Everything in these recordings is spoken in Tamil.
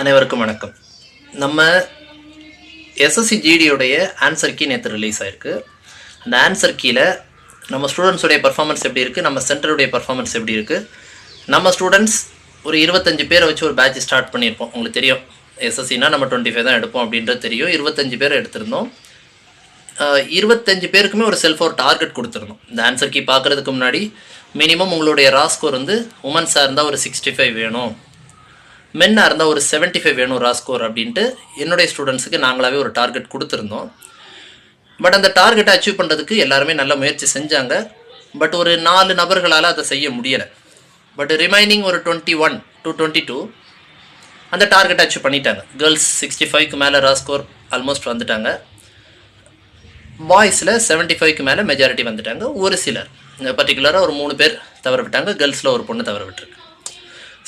அனைவருக்கும் வணக்கம். நம்ம எஸ்எஸ்சி ஜிடியுடைய ஆன்சர் கீ நேற்று ரிலீஸ் ஆயிருக்கு. அந்த ஆன்சர் கீயில் நம்ம ஸ்டூடெண்ட்ஸுடைய பர்ஃபார்மன்ஸ் எப்படி இருக்குது நம்ம சென்டருடைய பர்ஃபார்மன்ஸ் எப்படி இருக்குது நம்ம ஸ்டூடெண்ட்ஸ் ஒரு இருபத்தஞ்சு பேரை வச்சு ஒரு பேட்ச் ஸ்டார்ட் பண்ணியிருப்போம். உங்களுக்கு தெரியும். எஸ்எஸ்சினா நம்ம டுவெண்ட்டி ஃபைவ் தான் எடுப்போம் அப்படின்றது தெரியும். இருபத்தஞ்சு பேர் எடுத்திருந்தோம். இருபத்தஞ்சு பேருக்குமே ஒரு செல்ஃப் ஒரு டார்கெட் கொடுத்துருந்தோம். இந்த ஆன்சர் கீ பார்க்குறதுக்கு முன்னாடி மினிமம் உங்களுடைய ரா ஸ்கோர் வந்து உமன்ஸாக இருந்தால் ஒரு சிக்ஸ்டி ஃபைவ் வேணும். மென்னாக இருந்தால் ஒரு 75 ஃபைவ் வேணும் ரா ஸ்கோர் அப்படின்ட்டு என்னுடைய ஸ்டூடெண்ட்ஸுக்கு நாங்களாகவே ஒரு டார்கெட் கொடுத்துருந்தோம். பட் அந்த டார்கெட்டை அச்சீவ் பண்ணுறதுக்கு எல்லாருமே நல்ல முயற்சி செஞ்சாங்க. பட் ஒரு நாலு நபர்களால் அதை செய்ய முடியலை. பட் ரிமைனிங் ஒரு twenty one to twenty two அந்த டார்கெட்டை அச்சீவ் பண்ணிட்டாங்க. கேர்ள்ஸ் சிக்ஸ்டி ஃபைவ்க்கு மேலே ரா ஸ்கோர் ஆல்மோஸ்ட் வந்துட்டாங்க. பாய்ஸில் 75 ஃபைவ்க்கு மேலே மெஜாரிட்டி வந்துட்டாங்க. ஒரு சிலர். பர்டிகுலராக ஒரு மூணு பேர் தவற விட்டாங்க கேர்ள்ஸில் ஒரு பொண்ணு தவற விட்டுருக்கு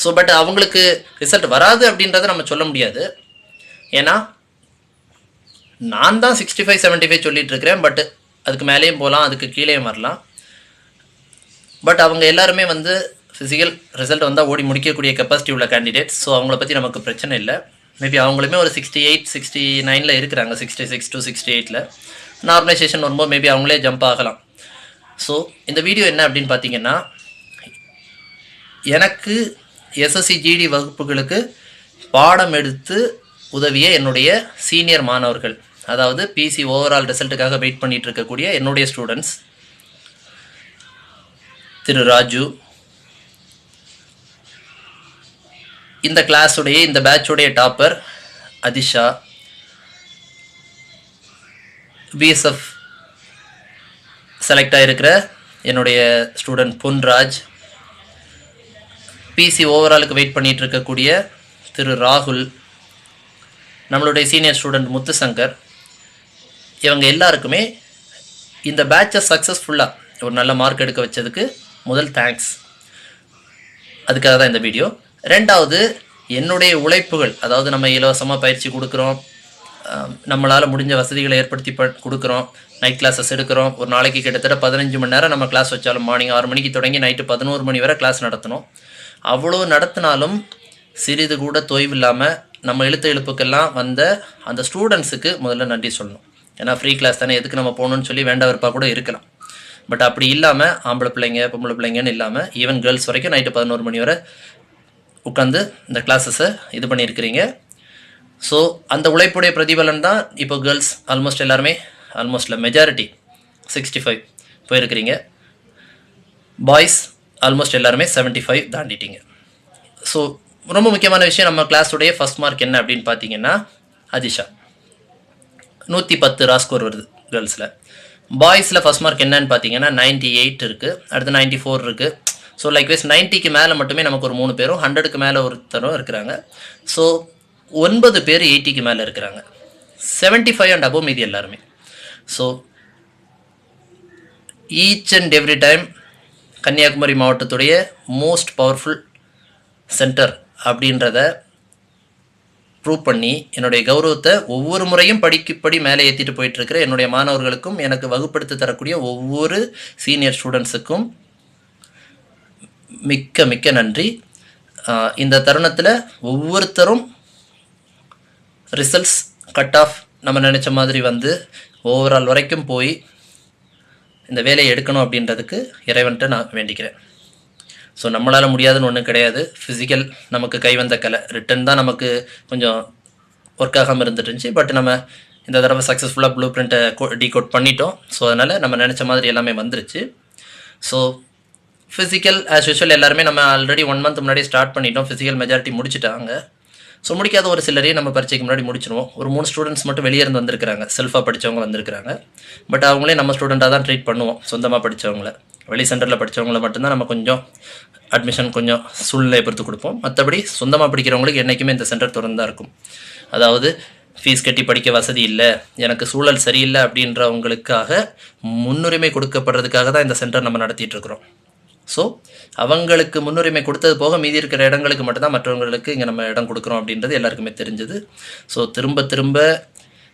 ஸோ பட் அவங்களுக்கு ரிசல்ட் வராது அப்படின்றத நம்ம சொல்ல முடியாது. ஏன்னா நான் தான் சிக்ஸ்டி ஃபைவ் செவன்ட்டி ஃபைவ் சொல்லிட்டு இருக்கிறேன் பட் அதுக்கு மேலேயும் போகலாம் அதுக்கு கீழேயும் வரலாம். பட் அவங்க எல்லாருமே வந்து ஃபிசிக்கல் ரிசல்ட் வந்தால் ஓடி முடிக்கக்கூடிய கெப்பாசிட்டி உள்ள கேண்டிடேட்ஸ் ஸோ அவங்கள பற்றி நமக்கு பிரச்சனை இல்லை. மேபி அவங்களுமே ஒரு சிக்ஸ்டி எயிட் சிக்ஸ்டி நைனில் இருக்கிறாங்க சிக்ஸ்டி சிக்ஸ் டு சிக்ஸ்டி எயிட்டில் நார்மலைசேஷன் வரும்போது மேபி அவங்களே ஜம்ப் ஆகலாம். ஸோ இந்த வீடியோ என்ன அப்படின்னு பார்த்தீங்கன்னா எனக்கு எஸ்எஸ்சி ஜிடி வகுப்புகளுக்கு பாடம் எடுத்து உதவிய என்னுடைய சீனியர் மாணவர்கள். அதாவது பிசி ஓவரால் ரிசல்ட்டுக்காக வெயிட் பண்ணிகிட்டு இருக்கக்கூடிய என்னுடைய ஸ்டூடெண்ட்ஸ் திரு ராஜு. இந்த கிளாஸுடைய இந்த பேட்சுடைய டாப்பர் அதிஷா. பிஎஸ்எஃப் செலக்ட் ஆகிருக்கிற என்னுடைய ஸ்டூடெண்ட் பொன்ராஜ். பிசி ஓவராலுக்கு வெயிட் பண்ணிகிட்டு இருக்கக்கூடிய திரு ராகுல் நம்மளுடைய சீனியர் ஸ்டூடெண்ட் முத்துசங்கர் இவங்க எல்லாருக்குமே இந்த பேட்சை சக்ஸஸ்ஃபுல்லாக ஒரு நல்ல மார்க் எடுக்க வச்சதுக்கு முதல் தேங்க்ஸ் அதுக்காக தான் இந்த வீடியோ ரெண்டாவது என்னுடைய உழைப்புகள் அதாவது நம்ம இலவசமாக பயிற்சி கொடுக்குறோம் நம்மளால் முடிஞ்ச வசதிகளை ஏற்படுத்தி ப கொடுக்குறோம் நைட் கிளாஸஸ் எடுக்கிறோம் ஒரு நாளைக்கு கிட்டத்தட்ட பதினஞ்சு மணி நேரம் நம்ம கிளாஸ் வச்சாலும் மார்னிங் ஆறு மணிக்கு தொடங்கி நைட்டு பதினோரு மணி வரை கிளாஸ் நடத்தணும். அவ்வளோ நடத்தினாலும் சிறிது கூட தொய்வில்லாமல் நம்ம எழுத்து எழுப்புக்கெல்லாம் வந்த அந்த ஸ்டூடெண்ட்ஸுக்கு முதல்ல நன்றி சொல்லணும். ஏன்னா ஃப்ரீ கிளாஸ் தானே எதுக்கு நம்ம போகணும்னு சொல்லி வேண்ட கூட இருக்கலாம். பட் அப்படி இல்லாமல் ஆம்பளை பிள்ளைங்க பொம்பளை பிள்ளைங்கன்னு இல்லாமல் ஈவன் கேர்ள்ஸ் வரைக்கும் நைட்டு பதினோரு மணி வரை உட்காந்து இந்த கிளாஸஸை இது பண்ணியிருக்கிறீங்க. ஸோ அந்த உழைப்புடைய பிரதிபலன் தான் இப்போ கேர்ள்ஸ் ஆல்மோஸ்ட் எல்லாருமே ஆல்மோஸ்ட்ல மெஜாரிட்டி சிக்ஸ்டி ஃபைவ் போயிருக்கிறீங்க. பாய்ஸ் ஆல்மோஸ்ட் எல்லாருமே 75 ஃபைவ் தாண்டிட்டீங்க. ஸோ ரொம்ப முக்கியமான விஷயம் நம்ம கிளாஸுடைய ஃபஸ்ட் மார்க் என்ன அப்படின்னு பார்த்தீங்கன்னா அதிஷா. நூற்றி பத்து ராஸ்கோர் வருது கேர்ள்ஸில் பாய்ஸில் ஃபஸ்ட் மார்க் என்னன்னு பார்த்தீங்கன்னா 98 எயிட் இருக்குது அடுத்து 94 ஃபோர் இருக்குது ஸோ லைக் வைஸ் நைன்ட்டிக்கு மேலே மட்டுமே நமக்கு ஒரு மூணு பேரும் ஹண்ட்ரடுக்கு மேலே ஒருத்தரும் இருக்கிறாங்க. ஸோ ஒன்பது பேர் எயிட்டிக்கு மேலே இருக்கிறாங்க. 75 ஃபைவ் அண்ட் அபோவ் மீதி எல்லாருமே. So each and every time Kanyakumari மாவட்டத்துடைய மோஸ்ட் பவர்ஃபுல் சென்டர் அப்படின்றத ப்ரூவ் பண்ணி என்னுடைய கௌரவத்தை ஒவ்வொரு முறையும் படிக்கப்படி மேலே ஏற்றிட்டு போயிட்டு இருக்கிற என்னுடைய மாணவர்களுக்கும் எனக்கு வகுப்படுத்தி தரக்கூடிய ஒவ்வொரு சீனியர் ஸ்டூடெண்ட்ஸுக்கும் மிக்க மிக்க நன்றி. இந்த தருணத்தில் ஒவ்வொருத்தரும் ரிசல்ட்ஸ் கட் ஆஃப் நம்ம நினச்ச மாதிரி வந்து ஓவரால் வரைக்கும் போய் இந்த வேலையை எடுக்கணும் அப்படின்றதுக்கு இறைவன்ட்டு நான் வேண்டிக்கிறேன். ஸோ நம்மளால் முடியாதுன்னு ஒன்றும் கிடையாது. ஃபிசிக்கல் நமக்கு கைவந்த கலை. ரிட்டன் தான் நமக்கு கொஞ்சம் ஒர்க் ஆகாமல் இருந்துட்டு இருந்துச்சு பட் நம்ம இந்த தடவை சக்ஸஸ்ஃபுல்லாக ப்ளூ பிரிண்ட்டை டீகோட் பண்ணிட்டோம். ஸோ அதனால் நம்ம நினச்ச மாதிரி எல்லாமே வந்துருச்சு. ஸோ ஃபிசிக்கல் ஆஸ் யூஷுவல் எல்லாருமே நம்ம ஆல்ரெடி ஒன் மந்த் முன்னாடி ஸ்டார்ட் பண்ணிட்டோம். ஃபிசிக்கல் மெஜாரிட்டி முடிச்சுட்டாங்க. ஸோ முடிக்காத ஒரு சிலரையும் நம்ம பரீட்சைக்கு முன்னாடி முடிச்சிருவோம். ஒரு மூணு ஸ்டூடெண்ட்ஸ் மட்டும் வெளியே இருந்து வந்திருக்கிறாங்க. செல்ஃபாக படித்தவங்க வந்திருக்கிறாங்க. பட் அவங்களே நம்ம ஸ்டூடெண்ட்டாக தான் ட்ரீட் பண்ணுவோம் சொந்தமாக படித்தவங்கள வெளி சென்டரில் படித்தவங்கள மட்டும்தான் நம்ம கொஞ்சம் அட்மிஷன் கொஞ்சம் சூழ்நிலையை பொறுத்து கொடுப்போம். மற்றபடி சொந்தமாக படிக்கிறவங்களுக்கு என்றைக்குமே இந்த சென்டர் திறந்து தான் இருக்கும். அதாவது ஃபீஸ் கட்டி படிக்க வசதி இல்லை எனக்கு சூழல் சரியில்லை அப்படின்றவங்களுக்காக முன்னுரிமை கொடுக்கப்படுறதுக்காக தான் இந்த சென்டர் நம்ம நடத்திட்டு இருக்கிறோம். ஸோ அவங்களுக்கு முன்னுரிமை கொடுத்தது போக மீதி இருக்கிற இடங்களுக்கு மட்டும்தான் மற்றவங்களுக்கு இங்கே நம்ம இடம் கொடுக்குறோம் அப்படின்றது எல்லாருக்குமே தெரிஞ்சது. ஸோ திரும்ப திரும்ப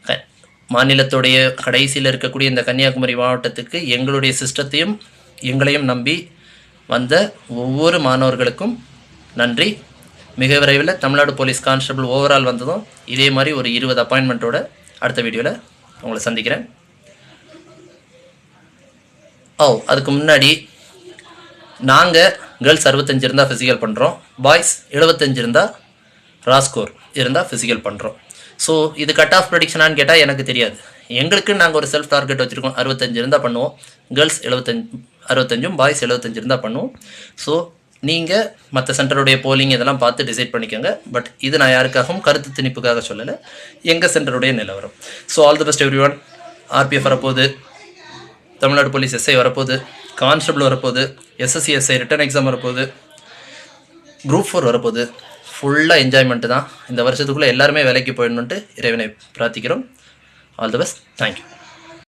க மாநிலத்துடைய கடைசியில் இருக்கக்கூடிய இந்த கன்னியாகுமரி மாவட்டத்துக்கு எங்களுடைய சிஸ்டத்தையும் எங்களையும் நம்பி வந்த ஒவ்வொரு மாணவர்களுக்கும் நன்றி. மிக விரைவில் தமிழ்நாடு போலீஸ் கான்ஸ்டபிள் ஓவரால் வந்ததும் இதே மாதிரி ஒரு இருபது அப்பாயின்மெண்ட்டோட அடுத்த வீடியோவில் உங்களை சந்திக்கிறேன். ஓ அதுக்கு முன்னாடி நாங்கள் கேர்ள்ஸ் அறுபத்தஞ்சு இருந்தால் ஃபிசிக்கல் பண்ணுறோம் பாய்ஸ் எழுபத்தஞ்சு இருந்தால் ராஸ்கோர் இருந்தால் ஃபிசிக்கல் பண்ணுறோம் ஸோ இது கட் ஆஃப் ப்ரொடிக்ஷனான்னு கேட்டால் எனக்கு தெரியாது. எங்களுக்கு நாங்கள் ஒரு செல்ஃப் டார்கெட் வச்சுருக்கோம். அறுபத்தஞ்சு இருந்தால் பண்ணுவோம். கேர்ள்ஸ் எழுபத்தஞ்சு அறுபத்தஞ்சும் பாய்ஸ் எழுபத்தஞ்சு இருந்தால் பண்ணுவோம். ஸோ நீங்கள் மற்ற சென்டருடைய போலிங் இதெல்லாம் பார்த்து டிசைட் பண்ணிக்கோங்க. பட் இது நான் யாருக்காகவும் கருத்து திணிப்புக்காக சொல்லலை. எங்கள் சென்டருடைய நிலவரம் so all the best every one RPF வரப்போகுது. தமிழ்நாடு போலீஸ் எஸ்ஐ வரப்போகுது. கான்ஸ்டபிள் வரப்போகுது SSC SI return written exam வரப்போகுது. குரூப் ஃபோர் வரப்போகுது. ஃபுல்லாக என்ஜாய்மெண்ட்டு தான். இந்த வருஷத்துக்குள்ளே எல்லாருமே வேலைக்கு போயிடணுன்ட்டு இறைவனை பிரார்த்திக்கிறோம். All the best thank you